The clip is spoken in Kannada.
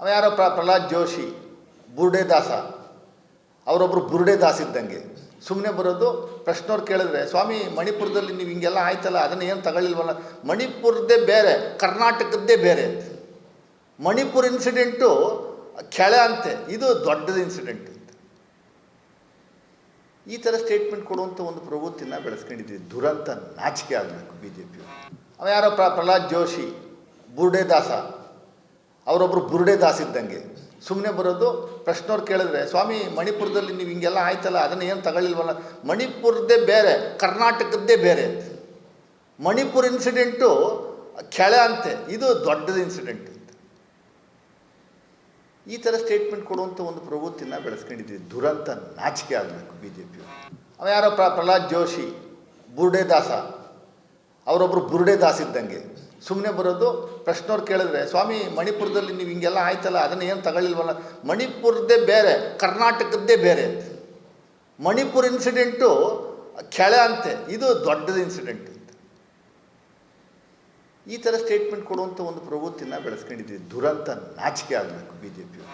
ಅವ ಯಾರೋ ಪ್ರ ಪ್ರಹ್ಲಾದ್ ಜೋಶಿ ಬುರುಡೆ ದಾಸ ಅವರೊಬ್ಬರು ಬುರುಡೆ ಇದ್ದಂಗೆ. ಸುಮ್ಮನೆ ಬರೋದು, ಪ್ರಶ್ನವ್ರು ಕೇಳಿದ್ರೆ, ಸ್ವಾಮಿ, ಮಣಿಪುರದಲ್ಲಿ ನೀವು ಹಿಂಗೆಲ್ಲ ಆಯ್ತಲ್ಲ, ಅದನ್ನು ಏನು ತಗೊಳ್ಳಿಲ್ವಲ್ಲ? ಮಣಿಪುರದ್ದೇ ಬೇರೆ, ಕರ್ನಾಟಕದ್ದೇ ಬೇರೆ. ಮಣಿಪುರ್ ಇನ್ಸಿಡೆಂಟು ಕೆಳ ಅಂತೆ, ಇದು ದೊಡ್ಡದ ಇನ್ಸಿಡೆಂಟ್ ಅಂತ. ಈ ಥರ ಸ್ಟೇಟ್ಮೆಂಟ್ ಕೊಡುವಂಥ ಒಂದು ಪ್ರವೃತ್ತಿನ ಬೆಳೆಸ್ಕೊಂಡಿದ್ದೀವಿ. ದುರಂತ ನಾಚಿಕೆ ಆಗಬೇಕು ಬಿ ಜೆ ಪಿ ಅವ ಯಾರೋ ಪ್ರ ಪ್ರಹ್ಲಾದ್ ಜೋಶಿ ಬುರುಡೆ ದಾಸ ಅವರೊಬ್ಬರು ಬುರುಡೆ ದಾಸ್ ಇದ್ದಂಗೆ ಸುಮ್ಮನೆ ಬರೋದು, ಪ್ರಶ್ನವ್ರು ಕೇಳಿದ್ರೆ, ಸ್ವಾಮಿ, ಮಣಿಪುರದಲ್ಲಿ ನೀವು ಹಿಂಗೆಲ್ಲ ಆಯ್ತಲ್ಲ, ಅದನ್ನು ಏನು ತಗೊಳ್ಳಿಲ್ವಲ್ಲ? ಮಣಿಪುರದ್ದೇ ಬೇರೆ, ಕರ್ನಾಟಕದ್ದೇ ಬೇರೆ. ಮಣಿಪುರ್ ಇನ್ಸಿಡೆಂಟು ಕೆಳ ಅಂತೆ, ಇದು ದೊಡ್ಡದ ಇನ್ಸಿಡೆಂಟ್ ಅಂತ. ಈ ಥರ ಸ್ಟೇಟ್ಮೆಂಟ್ ಕೊಡುವಂಥ ಒಂದು ಪ್ರವೃತ್ತಿನ ಬೆಳೆಸ್ಕೊಂಡಿದ್ದೀವಿ. ದುರಂತ ನಾಚಿಕೆ ಆಗಬೇಕು ಬಿ ಜೆ ಪಿ ಅವ ಯಾರೋ ಪ್ರ, ಪ್ರಹ್ಲಾದ್ ಜೋಶಿ, ಬುರುಡೆ ದಾಸ. ಅವರೊಬ್ಬರು ಬುರುಡೆ ದಾಸ್ ಇದ್ದಂಗೆ ಸುಮ್ಮನೆ ಬರೋದು ಪ್ರಶ್ನವ್ರು ಕೇಳಿದ್ರೆ, ಸ್ವಾಮಿ, ಮಣಿಪುರದಲ್ಲಿ ನೀವು ಹಿಂಗೆಲ್ಲ ಆಯ್ತಲ್ಲ, ಅದನ್ನು ಏನು ತಗೊಳ್ಳಿಲ್ವಲ್ಲ? ಮಣಿಪುರದ್ದೇ ಬೇರೆ, ಕರ್ನಾಟಕದ್ದೇ ಬೇರೆ. ಮಣಿಪುರ್ ಇನ್ಸಿಡೆಂಟು ಕೆಳೆ ಅಂತೆ, ಇದು ದೊಡ್ಡದ ಇನ್ಸಿಡೆಂಟ್ ಅಂತ. ಈ ಥರ ಸ್ಟೇಟ್ಮೆಂಟ್ ಕೊಡುವಂಥ ಒಂದು ಪ್ರವೃತ್ತಿನ ಬೆಳೆಸ್ಕೊಂಡಿದ್ದೀವಿ. ದುರಂತ ನಾಚಿಕೆ ಆಗಬೇಕು ಬಿ ಜೆ ಪಿ